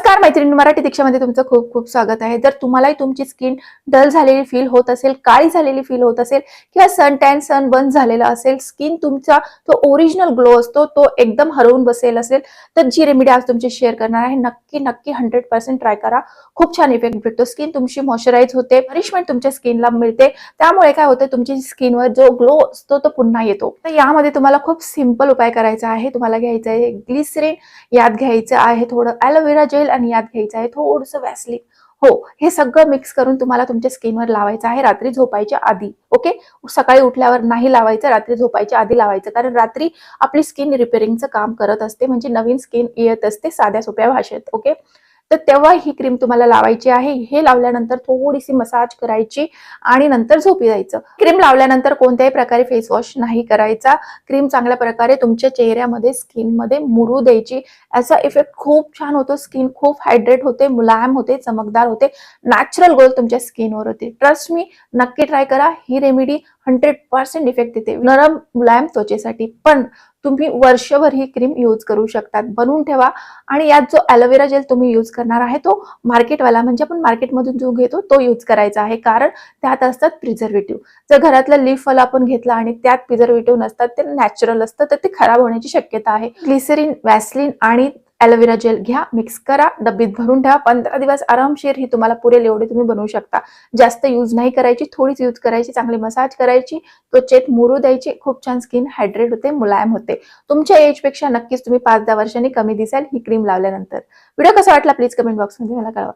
नमस्कार मैत्रिणी. मराठी दीक्षामध्ये तुमचं खूप खूप स्वागत आहे. जर तुम्हालाही तुमची स्किन डल झालेली फील होत असेल काळी झालेली फील होत असेल किंवा सन टॅन सन बंद झालेला असेल स्किन तुमचा तो ओरिजिनल ग्लो असतो तो एकदम हरवून बसेल असेल तर जी रेमेडी आज तुमची शेअर करणार आहे नक्की नक्की हंड्रेड पर्सेंट ट्राय करा. खूप छान इफेक्ट भेटतो. स्किन तुमची मॉइश्चराईज होते नरिशमेंट तुमच्या स्किनला मिळते. त्यामुळे काय होतं तुमची स्किनवर जो ग्लो असतो तो पुन्हा येतो. तर यामध्ये तुम्हाला खूप सिंपल उपाय करायचा आहे. तुम्हाला घ्यायचं आहे ग्लिसरीन यात घ्यायचं आहे थोडं ॲलोवेरा जेल आणि यात घ्यायचं आहे थोडंसं वॅसलिन हो हे सगळं मिक्स करून तुम्हाला तुमच्या स्किनवर लावायचं आहे रात्री झोपायच्या आधी ओके सकाळी उठल्यावर नाही लावायचं रात्री झोपायच्या आधी लावायचं. कारण रात्री आपली स्किन रिपेअरिंगचं काम करत असते म्हणजे नवीन स्किन येत असते साध्या सोप्या भाषेत ओके तर तेव्हा ही क्रीम तुम्हाला लावायची आहे. हे लावल्यानंतर थोडीशी मसाज करायची आणि नंतर झोपी जायचं. क्रीम लावल्यानंतर कोणत्याही प्रकारे फेस वॉश नाही करायचा. क्रीम चांगल्या प्रकारे तुमच्या चेहऱ्यामध्ये स्किनमध्ये मुरू द्यायची. याचा इफेक्ट खूप छान होतो. स्किन खूप हायड्रेट होते मुलायम होते चमकदार होते. नॅचरल ग्लो तुमच्या स्किनवर होते. ट्रस्ट मी नक्की ट्राय करा. ही रेमेडी हंड्रेड पर्सेंट इफेक्ट देते. नरम मुलायम त्वचेसाठी. पण तुम्ही वर्षभर ही क्रीम यूज करू शकतात. बनवून ठेवा. आणि यात जो ॲलोवेरा जेल तुम्ही यूज करणार आहे तो मार्केटवाला म्हणजे आपण मार्केटमधून जो घेतो तो यूज करायचा आहे. कारण त्यात असतात प्रिझर्वेटिव्ह जर घरातलं लीफवाला आपण घेतला आणि त्यात प्रिझर्वेटिव्ह नसतात ते नॅचरल असतं तर ते खराब होण्याची शक्यता आहे. ग्लिसरीन वॅसलिन आणि ॲलोवेरा जेल घ्या मिक्स करा डब्बीत भरून ठेवा. पंधरा दिवस आरामशीर ही तुम्हाला पुरेल एवढे तुम्ही बनवू शकता. जास्त यूज नाही करायची थोडीच यूज करायची चांगली मसाज करायची त्वचेत मुरू द्यायची खूप छान स्किन हायड्रेट होते मुलायम होते. तुमच्या एजपेक्षा नक्कीच तुम्ही पाच दहा वर्षांनी कमी दिसाल ही क्रीम लावल्यानंतर. व्हिडिओ कसा वाटला? प्लीज कमेंट बॉक्समध्ये मला कळवा.